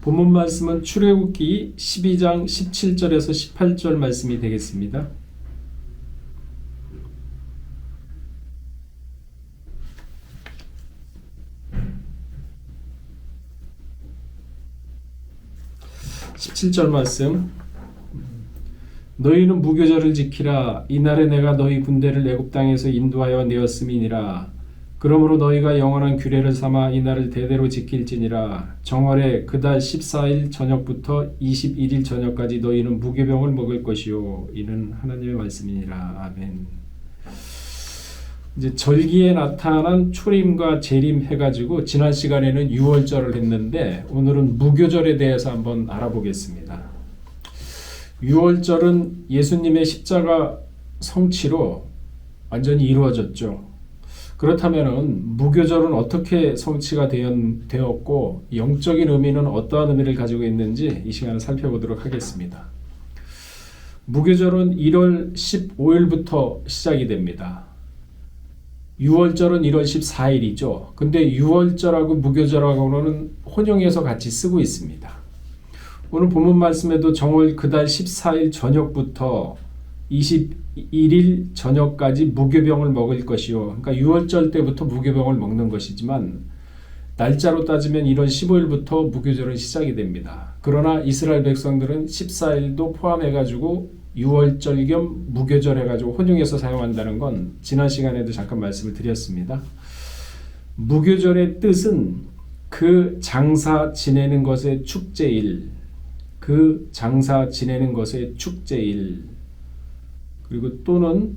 본문 말씀은 출애굽기 12장 17절에서 18절 말씀이 되겠습니다. (17절) 말씀. 너희는 무교절을 지키라. 이날에 내가 너희 군대를 애굽 땅에서 인도하여 내었음이니라 그러므로 너희가 영원한 규례를 삼아 이 날을 대대로 지킬지니라 정월에 그달 14일 저녁부터 21일 저녁까지 너희는 무교병을 먹을 것이요 이는 하나님의 말씀이니라 아멘. 이제 절기에 나타난 초림과 재림 해가지고 지난 시간에는 유월절을 했는데 오늘은 무교절에 대해서 한번 알아보겠습니다. 유월절은 예수님의 십자가 성취로 완전히 이루어졌죠. 그렇다면은 무교절은 어떻게 성취가 되었고 영적인 의미는 어떠한 의미를 가지고 있는지 이 시간에 살펴보도록 하겠습니다. 무교절은 1월 15일부터 시작이 됩니다. 6월절은 1월 14일이죠. 근데 6월절하고 무교절하고는 혼용해서 같이 쓰고 있습니다. 오늘 본문 말씀에도 정월 그달 14일 저녁부터 21일 저녁까지 무교병을 먹을 것이요. 그러니까 6월절 때부터 무교병을 먹는 것이지만 날짜로 따지면 1월 15일부터 무교절은 시작이 됩니다. 그러나 이스라엘 백성들은 14일도 포함해 가지고 6월절 겸 무교절 해 가지고 혼용해서 사용한다는 건 지난 시간에도 잠깐 말씀을 드렸습니다. 무교절의 뜻은 그 장사 지내는 것의 축제일 그 장사 지내는 것의 축제일 그리고 또는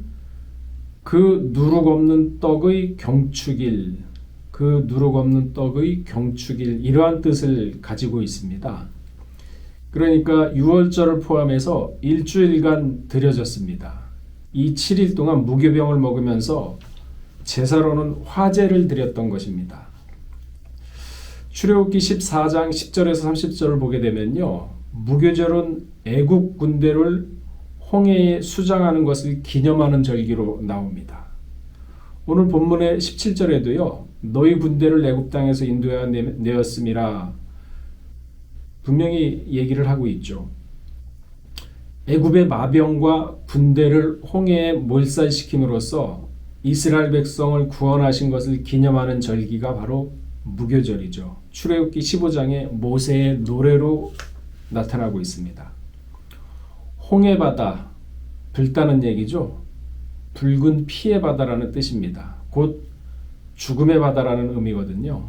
그 누룩 없는 떡의 경축일 그 누룩 없는 떡의 경축일 이러한 뜻을 가지고 있습니다. 그러니까 6월절을 포함해서 일주일간 드려졌습니다. 이 7일 동안 무교병을 먹으면서 제사로는 화제를 드렸던 것입니다. 출애굽기 14장 10절에서 30절을 보게 되면요. 무교절은 애국 군대를 홍해에 수장하는 것을 기념하는 절기로 나옵니다. 오늘 본문의 17절에도요. 너희 군대를 애굽 땅에서 인도하여 내었음이라 분명히 얘기를 하고 있죠. 애굽의 마병과 군대를 홍해에 몰살시킴으로써 이스라엘 백성을 구원하신 것을 기념하는 절기가 바로 무교절이죠. 출애굽기 15장의 모세의 노래로 나타나고 있습니다. 홍해 바다, 불다는 얘기죠. 붉은 피의 바다라는 뜻입니다. 곧 죽음의 바다라는 의미거든요.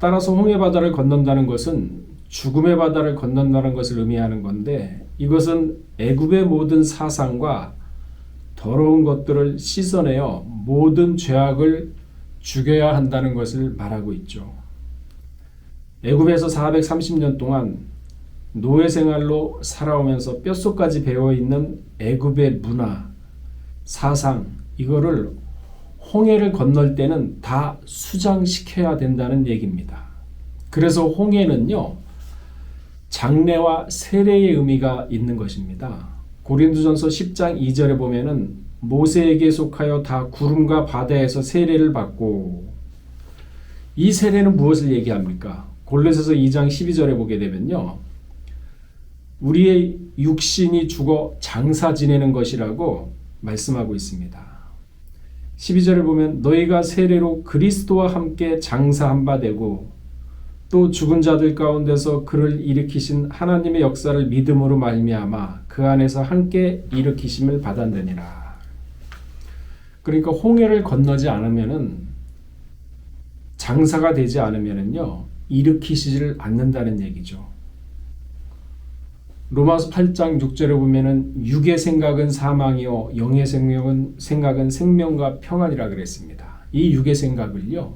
따라서 홍해 바다를 건넌다는 것은 죽음의 바다를 건넌다는 것을 의미하는 건데 이것은 애굽의 모든 사상과 더러운 것들을 씻어내어 모든 죄악을 죽여야 한다는 것을 말하고 있죠. 애굽에서 430년 동안 노예 생활로 살아오면서 뼛속까지 배어 있는 애굽의 문화, 사상 이거를 홍해를 건널 때는 다 수장시켜야 된다는 얘기입니다. 그래서 홍해는요. 장례와 세례의 의미가 있는 것입니다. 고린도전서 10장 2절에 보면은 모세에게 속하여 다 구름과 바다에서 세례를 받고 이 세례는 무엇을 얘기합니까? 골로새서 2장 12절에 보게 되면요. 우리의 육신이 죽어 장사 지내는 것이라고 말씀하고 있습니다. 12절에 보면 너희가 세례로 그리스도와 함께 장사한 바 되고 또 죽은 자들 가운데서 그를 일으키신 하나님의 역사를 믿음으로 말미암아 그 안에서 함께 일으키심을 받았느니라. 그러니까 홍해를 건너지 않으면은 장사가 되지 않으면은요 일으키시지를 않는다는 얘기죠. 로마서 8장 6절에 보면은 육의 생각은 사망이요 영의 생명은 생각은 생명과 평안이라 그랬습니다. 이 육의 생각을요.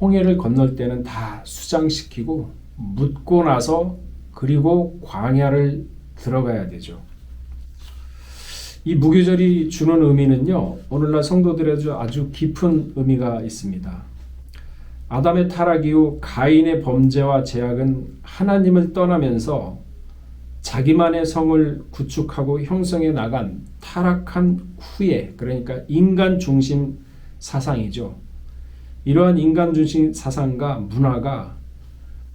홍해를 건널 때는 다 수장시키고 묻고 나서 그리고 광야를 들어가야 되죠. 이 무교절이 주는 의미는요. 오늘날 성도들에도 아주 깊은 의미가 있습니다. 아담의 타락 이후 가인의 범죄와 제약은 하나님을 떠나면서 자기만의 성을 구축하고 형성해 나간 타락한 후에 그러니까 인간 중심 사상이죠. 이러한 인간 중심 사상과 문화가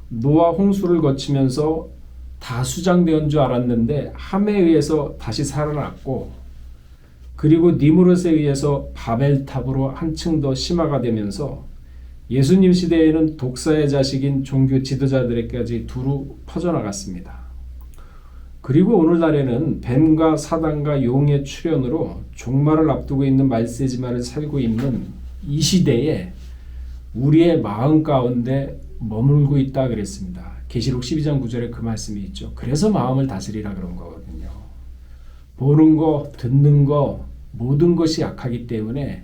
노아 홍수를 거치면서 다 수장된 줄 알았는데 함에 의해서 다시 살아났고 그리고 니무롯에 의해서 바벨탑으로 한층 더 심화가 되면서 예수님 시대에는 독사의 자식인 종교 지도자들에게까지 두루 퍼져나갔습니다. 그리고 오늘날에는 뱀과 사단과 용의 출현으로 종말을 앞두고 있는 말세지마를 살고 있는 이 시대에 우리의 마음 가운데 머물고 있다 그랬습니다. 계시록 12장 9절에 그 말씀이 있죠. 그래서 마음을 다스리라 그런 거거든요. 보는 거, 듣는 거 모든 것이 약하기 때문에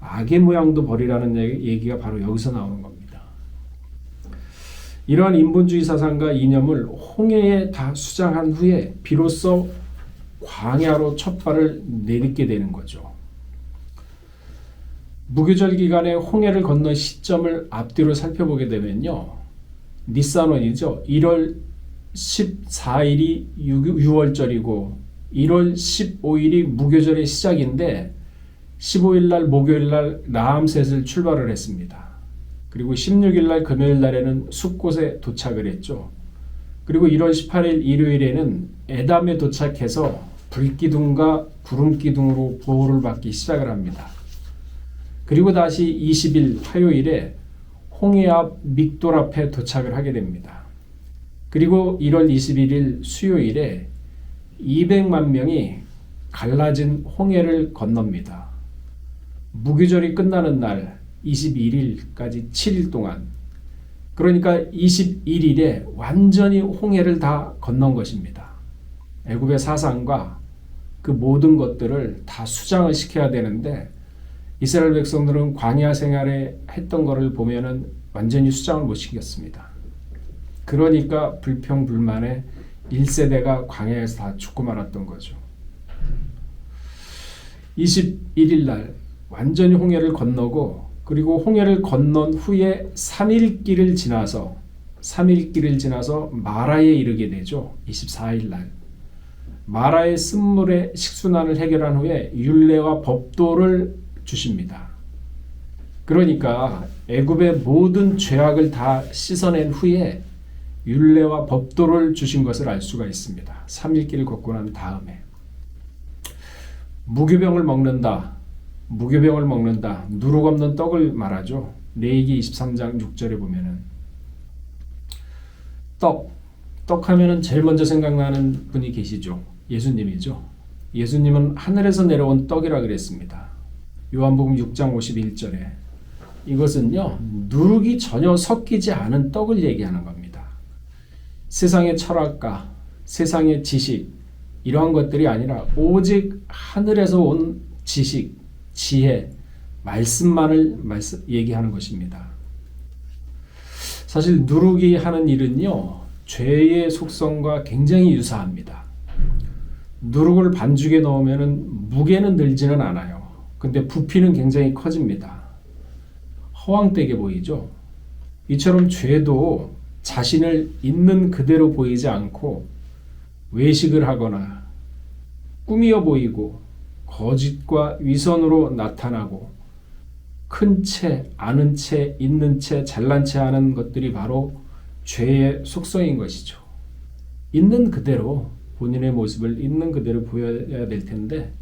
악의 모양도 버리라는 얘기가 바로 여기서 나오는 겁니다. 이러한 인본주의 사상과 이념을 홍해에 다 수장한 후에 비로소 광야로 첫 발을 내딛게 되는 거죠. 무교절 기간에 홍해를 건넌 시점을 앞뒤로 살펴보게 되면요. 니산원이죠. 1월 14일이 6 월절이고 1월 15일이 무교절의 시작인데 15일 날 목요일 날 라암셋을 출발을 했습니다. 그리고 16일 날 금요일 날에는 숲곳에 도착을 했죠. 그리고 1월 18일 일요일에는 에담에 도착해서 불기둥과 구름기둥으로 보호를 받기 시작을 합니다. 그리고 다시 20일 화요일에 홍해 앞 믹돌 앞에 도착을 하게 됩니다. 그리고 1월 21일 수요일에 200만 명이 갈라진 홍해를 건넙니다. 무교절이 끝나는 날 21일까지 7일 동안 그러니까 21일에 완전히 홍해를 다 건넌 것입니다. 애굽의 사상과 그 모든 것들을 다 수장을 시켜야 되는데 이스라엘 백성들은 광야 생활에 했던 것을 보면은 완전히 수장을 못 시켰습니다. 그러니까 불평불만에 1세대가 광야에서 다 죽고 말았던 거죠. 21일 날 완전히 홍해를 건너고 그리고 홍해를 건넌 후에 3일 길을 지나서 3일 길을 지나서 마라에 이르게 되죠. 24일 날. 마라의 쓴물의 식순환을 해결한 후에 율례와 법도를 주십니다. 그러니까 애굽의 모든 죄악을 다 씻어낸 후에 율례와 법도를 주신 것을 알 수가 있습니다. 3일 길을 걷고 난 다음에 무교병을 먹는다. 무교병을 먹는다. 누룩 없는 떡을 말하죠. 레이기 23장 6절에 보면은 떡. 떡 하면은 제일 먼저 생각나는 분이 계시죠. 예수님이죠. 예수님은 하늘에서 내려온 떡이라 그랬습니다. 요한복음 6장 51절에 이것은요. 누룩이 전혀 섞이지 않은 떡을 얘기하는 겁니다. 세상의 철학과 세상의 지식 이러한 것들이 아니라 오직 하늘에서 온 지식, 지혜, 말씀만을 말씀, 얘기하는 것입니다. 사실 누룩이 하는 일은요, 죄의 속성과 굉장히 유사합니다. 누룩을 반죽에 넣으면 무게는 늘지는 않아요. 근데 부피는 굉장히 커집니다. 허황되게 보이죠? 이처럼 죄도 자신을 있는 그대로 보이지 않고 외식을 하거나 꾸미어 보이고 거짓과 위선으로 나타나고 큰 채, 아는 채, 있는 채, 잘난 채 하는 것들이 바로 죄의 속성인 것이죠. 있는 그대로 본인의 모습을 있는 그대로 보여야 될 텐데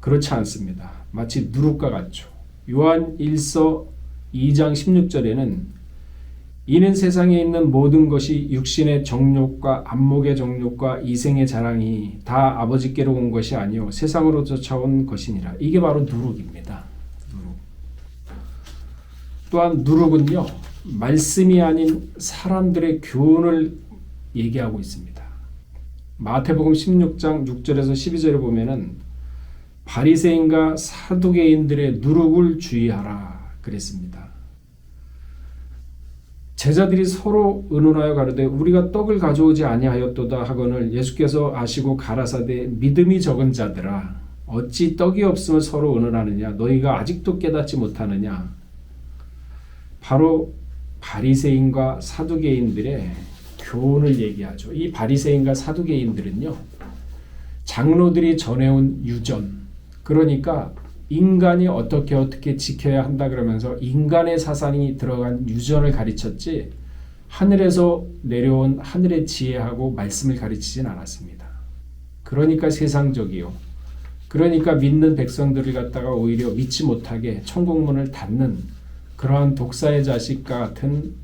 그렇지 않습니다. 마치 누룩과 같죠. 요한 1서 2장 16절에는 이는 세상에 있는 모든 것이 육신의 정욕과 안목의 정욕과 이생의 자랑이 다 아버지께로 온 것이 아니요 세상으로 쫓아온 것이니라. 이게 바로 누룩입니다. 누룩. 또한 누룩은요 말씀이 아닌 사람들의 교훈을 얘기하고 있습니다. 마태복음 16장 6절에서 12절에 보면은 바리새인과 사두개인들의 누룩을 주의하라 그랬습니다. 제자들이 서로 의논하여 가로되 우리가 떡을 가져오지 아니하였도다 하거늘 예수께서 아시고 가라사대 믿음이 적은 자들아 어찌 떡이 없으면 서로 의논하느냐 너희가 아직도 깨닫지 못하느냐 바로 바리새인과 사두개인들의 교훈을 얘기하죠. 이 바리새인과 사두개인들은요. 장로들이 전해온 유전 그러니까 인간이 어떻게 어떻게 지켜야 한다 그러면서 인간의 사상이 들어간 유전을 가르쳤지 하늘에서 내려온 하늘의 지혜하고 말씀을 가르치진 않았습니다. 그러니까 세상적이요. 그러니까 믿는 백성들을 갖다가 오히려 믿지 못하게 천국문을 닫는 그러한 독사의 자식과 같은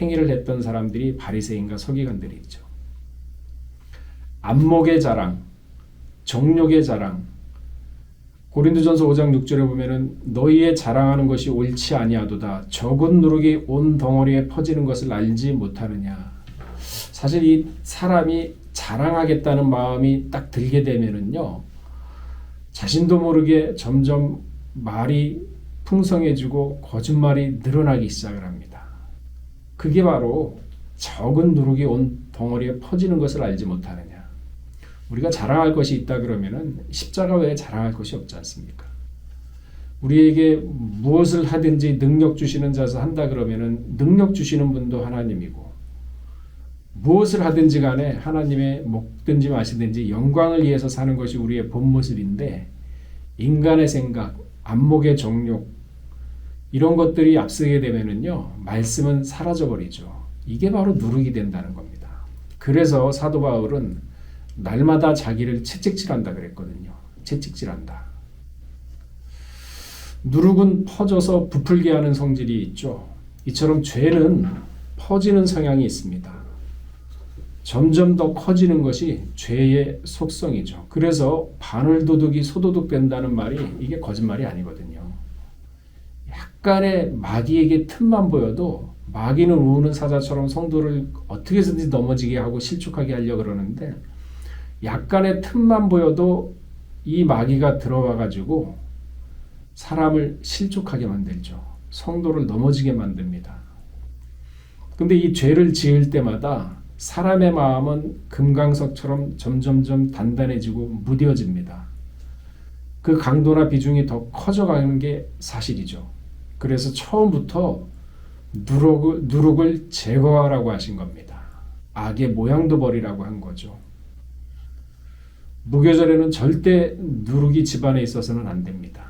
행위를 했던 사람들이 바리새인과 서기관들이죠. 안목의 자랑, 정욕의 자랑. 고린도전서 5장 6절에 보면은 너희의 자랑하는 것이 옳지 아니하도다. 적은 누룩이 온 덩어리에 퍼지는 것을 알지 못하느냐. 사실 이 사람이 자랑하겠다는 마음이 딱 들게 되면은요. 자신도 모르게 점점 말이 풍성해지고 거짓말이 늘어나기 시작을 합니다. 그게 바로 적은 누룩이 온 덩어리에 퍼지는 것을 알지 못하느냐. 우리가 자랑할 것이 있다 그러면은 십자가 외에 자랑할 것이 없지 않습니까? 우리에게 무엇을 하든지 능력 주시는 자서 한다 그러면은 능력 주시는 분도 하나님이고 무엇을 하든지 간에 하나님의 먹든지 마시든지 영광을 위해서 사는 것이 우리의 본 모습인데 인간의 생각, 안목의 정욕 이런 것들이 앞서게 되면은요 말씀은 사라져 버리죠. 이게 바로 누룩이 된다는 겁니다. 그래서 사도 바울은 날마다 자기를 채찍질한다 그랬거든요. 채찍질한다. 누룩은 퍼져서 부풀게 하는 성질이 있죠. 이처럼 죄는 퍼지는 성향이 있습니다. 점점 더 커지는 것이 죄의 속성이죠. 그래서 바늘도둑이 소도둑 된다는 말이 이게 거짓말이 아니거든요. 약간의 마귀에게 틈만 보여도 마귀는 우는 사자처럼 성도를 어떻게 해서든지 넘어지게 하고 실족하게 하려고 그러는데 약간의 틈만 보여도 이 마귀가 들어와 가지고 사람을 실족하게 만들죠. 성도를 넘어지게 만듭니다. 근데 이 죄를 지을 때마다 사람의 마음은 금강석처럼 점점점 단단해지고 무뎌집니다. 그 강도나 비중이 더 커져가는 게 사실이죠. 그래서 처음부터 누룩을, 누룩을 제거하라고 하신 겁니다. 악의 모양도 버리라고 한 거죠. 무교절에는 절대 누룩이 집안에 있어서는 안 됩니다.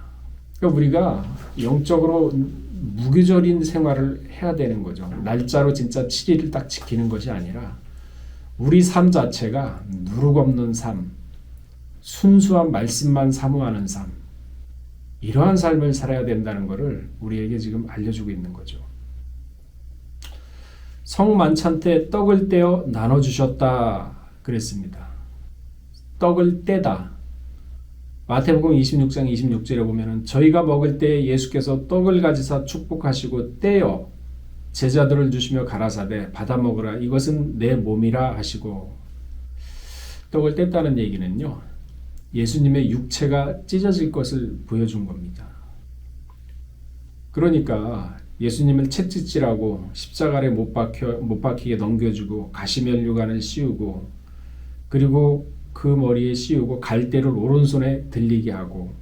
그러니까 우리가 영적으로 무교절인 생활을 해야 되는 거죠. 날짜로 진짜 7일을 딱 지키는 것이 아니라 우리 삶 자체가 누룩 없는 삶, 순수한 말씀만 사모하는 삶, 이러한 삶을 살아야 된다는 것을 우리에게 지금 알려주고 있는 거죠. 성만찬 때 떡을 떼어 나눠주셨다 그랬습니다. 떡을 떼다. 마태복음 26장 26절에 보면은 저희가 먹을 때 예수께서 떡을 가지사 축복하시고 떼어 제자들을 주시며 가라사대 받아 먹으라 이것은 내 몸이라 하시고 떡을 뗐다는 얘기는요. 예수님의 육체가 찢어질 것을 보여준 겁니다. 그러니까 예수님을 채찍질하고 십자가에 못 박혀 못 박히게 넘겨주고 가시면류관을 씌우고 그리고 그 머리에 씌우고 갈대를 오른손에 들리게 하고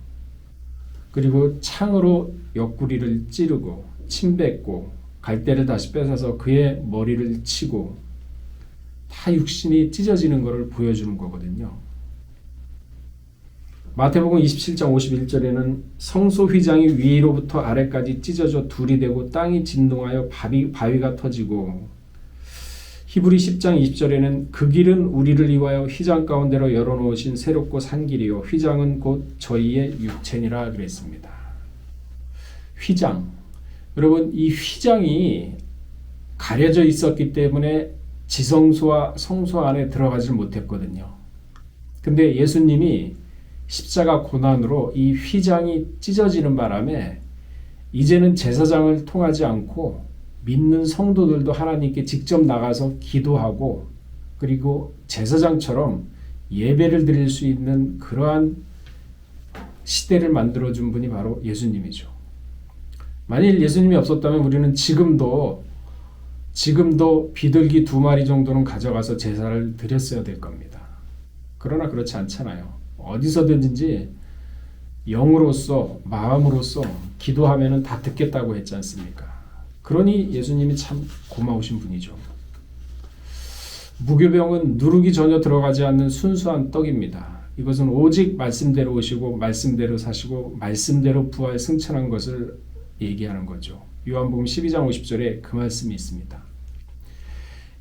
그리고 창으로 옆구리를 찌르고 침 뱉고 갈대를 다시 뺏어서 그의 머리를 치고 다 육신이 찢어지는 것을 보여주는 거거든요. 마태복음 27장 51절에는 성소 휘장이 위로부터 아래까지 찢어져 둘이 되고 땅이 진동하여 바위, 바위가 터지고 히브리 10장 20절에는 그 길은 우리를 위하여 휘장 가운데로 열어놓으신 새롭고 산 길이요 휘장은 곧 저희의 육체니라 그랬습니다. 휘장 여러분 이 휘장이 가려져 있었기 때문에 지성소와 성소 안에 들어가지 못했거든요. 근데 예수님이 십자가 고난으로 이 휘장이 찢어지는 바람에 이제는 제사장을 통하지 않고 믿는 성도들도 하나님께 직접 나가서 기도하고 그리고 제사장처럼 예배를 드릴 수 있는 그러한 시대를 만들어 준 분이 바로 예수님이죠. 만일 예수님이 없었다면 우리는 지금도 지금도 비둘기 두 마리 정도는 가져가서 제사를 드렸어야 될 겁니다. 그러나 그렇지 않잖아요. 어디서든지 영으로서 마음으로서 기도하면은 다 듣겠다고 했지 않습니까? 그러니 예수님이 참 고마우신 분이죠. 무교병은 누룩이 전혀 들어가지 않는 순수한 떡입니다. 이것은 오직 말씀대로 오시고 말씀대로 사시고 말씀대로 부활 승천한 것을 얘기하는 거죠. 요한복음 12장 50절에 그 말씀이 있습니다.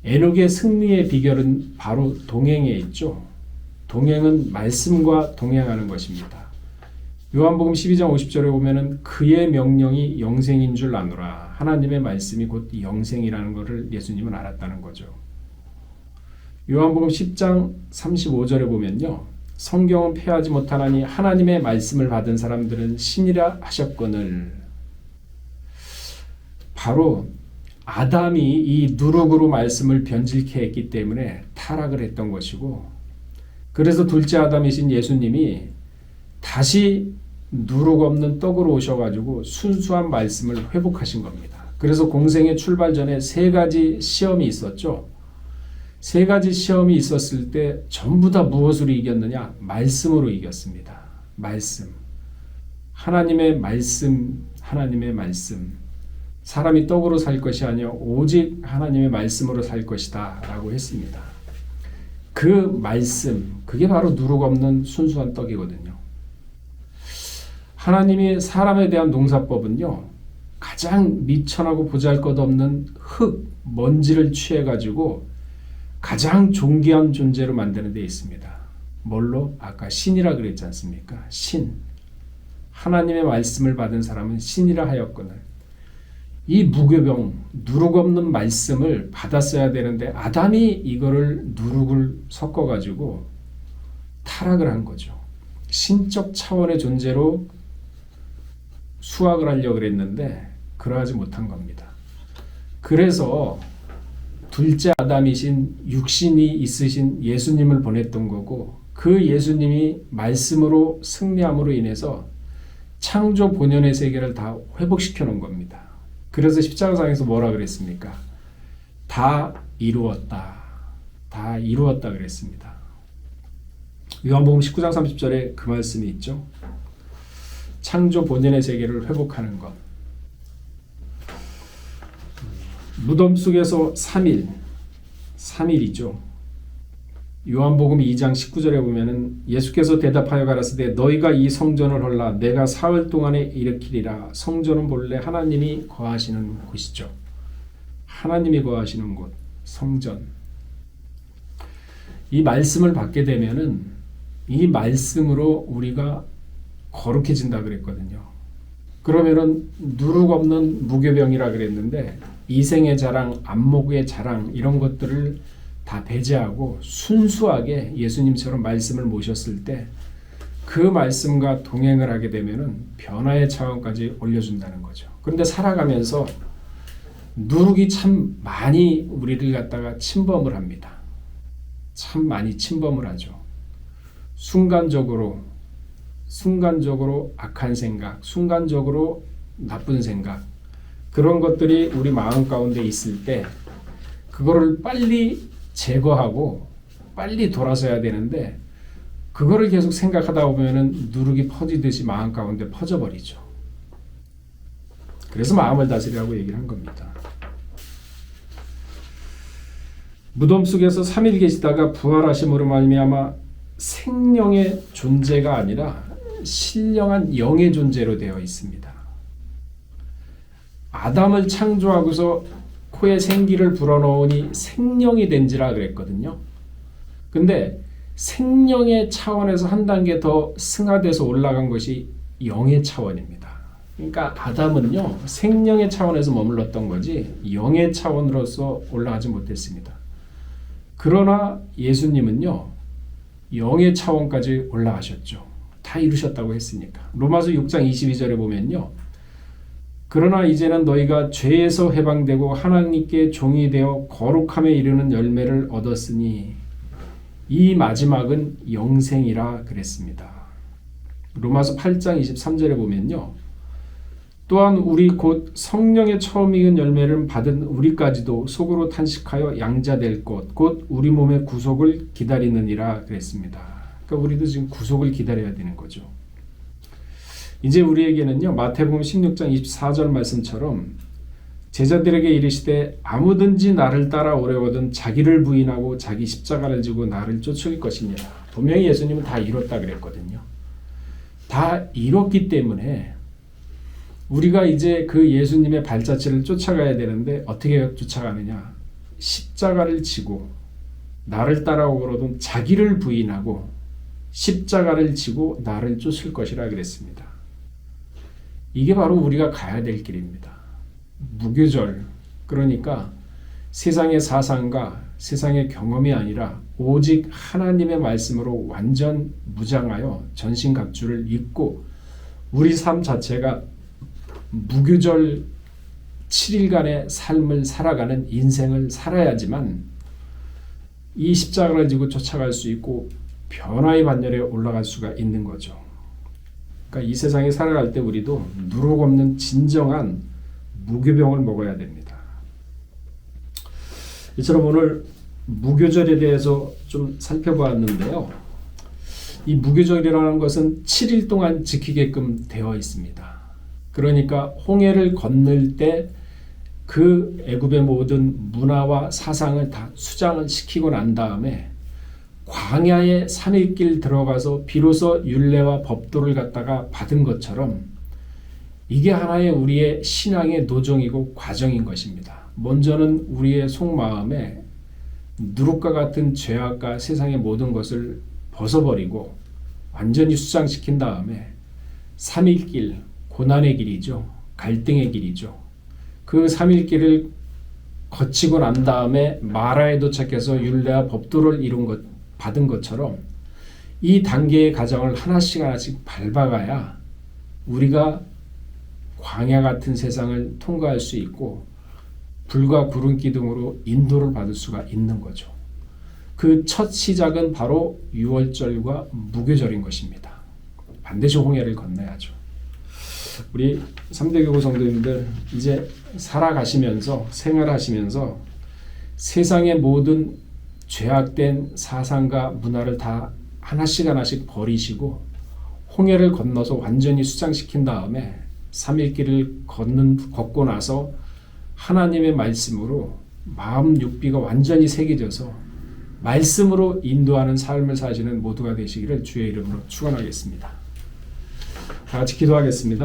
에녹의 승리의 비결은 바로 동행에 있죠. 동행은 말씀과 동행하는 것입니다. 요한복음 12장 50절에 보면은 그의 명령이 영생인 줄 아노라. 하나님의 말씀이 곧 영생이라는 것을 예수님은 알았다는 거죠. 요한복음 10장 35절에 보면요. 성경은 폐하지 못하나니 하나님의 말씀을 받은 사람들은 신이라 하셨거늘. 바로 아담이 이 누룩으로 말씀을 변질케 했기 때문에 타락을 했던 것이고 그래서 둘째 아담이신 예수님이 다시 누룩 없는 떡으로 오셔가지고 순수한 말씀을 회복하신 겁니다. 그래서 공생의 출발 전에 세 가지 시험이 있었죠. 세 가지 시험이 있었을 때 전부 다 무엇으로 이겼느냐? 말씀으로 이겼습니다. 말씀. 하나님의 말씀, 하나님의 말씀. 사람이 떡으로 살 것이 아니요 오직 하나님의 말씀으로 살 것이다라고 했습니다. 그 말씀, 그게 바로 누룩 없는 순수한 떡이거든요. 하나님이 사람에 대한 농사법은요, 가장 미천하고 보잘 것 없는 흙, 먼지를 취해가지고 가장 존귀한 존재로 만드는 데 있습니다. 뭘로? 아까 신이라 그랬지 않습니까? 신. 하나님의 말씀을 받은 사람은 신이라 하였거늘. 이 무교병, 누룩 없는 말씀을 받았어야 되는데 아담이 이거를 누룩을 섞어가지고 타락을 한 거죠. 신적 차원의 존재로 수학을 하려고 그랬는데 그러하지 못한 겁니다. 그래서 둘째 아담이신 육신이 있으신 예수님을 보냈던 거고 그 예수님이 말씀으로 승리함으로 인해서 창조 본연의 세계를 다 회복시켜 놓은 겁니다. 그래서 십자가상에서 뭐라 그랬습니까? 다 이루었다. 다 이루었다 그랬습니다. 요한복음 19장 30절에 그 말씀이 있죠. 창조 본연의 세계를 회복하는 것. 무덤 속에서 3일, 3일이죠. 요한복음 2장 19절에 보면은 예수께서 대답하여 가라사대 너희가 이 성전을 헐라 내가 사흘 동안에 일으키리라 성전은 본래 하나님이 거하시는 곳이죠. 하나님이 거하시는 곳 성전. 이 말씀을 받게 되면은 이 말씀으로 우리가 거룩해진다 그랬거든요. 그러면은 누룩 없는 무교병이라 그랬는데 이생의 자랑, 안목의 자랑 이런 것들을 다 배제하고 순수하게 예수님처럼 말씀을 모셨을 때 그 말씀과 동행을 하게 되면은 변화의 차원까지 올려준다는 거죠. 그런데 살아가면서 누룩이 참 많이 우리를 갖다가 침범을 합니다. 참 많이 침범을 하죠. 순간적으로 순간적으로 악한 생각, 순간적으로 나쁜 생각 그런 것들이 우리 마음 가운데 있을 때 그거를 빨리 제거하고 빨리 돌아서야 되는데 그거를 계속 생각하다 보면은 누룩이 퍼지듯이 마음 가운데 퍼져버리죠. 그래서 마음을 다스리라고 얘기를 한 겁니다. 무덤 속에서 3일 계시다가 부활하심으로 말미암아 생명의 존재가 아니라 신령한 영의 존재로 되어 있습니다. 아담을 창조하고서 코에 생기를 불어넣으니 생령이 된지라 그랬거든요. 근데 생령의 차원에서 한 단계 더 승화돼서 올라간 것이 영의 차원입니다. 그러니까 아담은요 생령의 차원에서 머물렀던 거지 영의 차원으로서 올라가지 못했습니다. 그러나 예수님은요 영의 차원까지 올라가셨죠. 다 이루셨다고 했으니까. 로마서 6장 22절에 보면요. 그러나 이제는 너희가 죄에서 해방되고 하나님께 종이 되어 거룩함에 이르는 열매를 얻었으니 이 마지막은 영생이라 그랬습니다. 로마서 8장 23절에 보면요. 또한 우리 곧 성령의 처음 익은 열매를 받은 우리까지도 속으로 탄식하여 양자될 것, 곧 우리 몸의 구속을 기다리느니라 그랬습니다. 그러니까 우리도 지금 구속을 기다려야 되는 거죠. 이제 우리에게는요 마태복음 16장 24절 말씀처럼 제자들에게 이르시되 아무든지 나를 따라 오려거든 자기를 부인하고 자기 십자가를 지고 나를 쫓을 것이냐 분명히 예수님은 다 이뤘다 그랬거든요. 다 이뤘기 때문에 우리가 이제 그 예수님의 발자취를 쫓아가야 되는데 어떻게 쫓아가느냐 십자가를 지고 나를 따라오거든 자기를 부인하고 십자가를 지고 나를 쫓을 것이라 그랬습니다. 이게 바로 우리가 가야 될 길입니다. 무교절 그러니까 세상의 사상과 세상의 경험이 아니라 오직 하나님의 말씀으로 완전 무장하여 전신갑주를 입고 우리 삶 자체가 무교절 7일간의 삶을 살아가는 인생을 살아야지만 이 십자가를 지고 쫓아갈 수 있고 변화의 반열에 올라갈 수가 있는 거죠. 그러니까 이 세상에 살아갈 때 우리도 누룩 없는 진정한 무교병을 먹어야 됩니다. 이처럼 오늘 무교절에 대해서 좀 살펴보았는데요. 이 무교절이라는 것은 7일 동안 지키게끔 되어 있습니다. 그러니까 홍해를 건널 때 그 애굽의 모든 문화와 사상을 다 수장을 시키고 난 다음에 광야의 3일길 들어가서 비로소 율례와 법도를 갖다가 받은 것처럼 이게 하나의 우리의 신앙의 노정이고 과정인 것입니다. 먼저는 우리의 속마음에 누룩과 같은 죄악과 세상의 모든 것을 벗어버리고 완전히 수장시킨 다음에 3일 길, 고난의 길이죠. 갈등의 길이죠. 그 3일 길을 거치고 난 다음에 마라에 도착해서 율례와 법도를 이룬 것, 받은 것처럼 이 단계의 과정을 하나씩 하나씩 밟아가야 우리가 광야 같은 세상을 통과할 수 있고 불과 구름 기둥으로 인도를 받을 수가 있는 거죠. 그 첫 시작은 바로 유월절과 무교절인 것입니다. 반드시 홍해를 건너야죠. 우리 3대 교구 성도님들 이제 살아가시면서 생활하시면서 세상의 모든 죄악된 사상과 문화를 다 하나씩 하나씩 버리시고 홍해를 건너서 완전히 수장시킨 다음에 3일 길을 걷는 걷고 나서 하나님의 말씀으로 마음 육비가 완전히 새겨져서 말씀으로 인도하는 삶을 사시는 모두가 되시기를 주의 이름으로 축원하겠습니다. 다 같이 기도하겠습니다.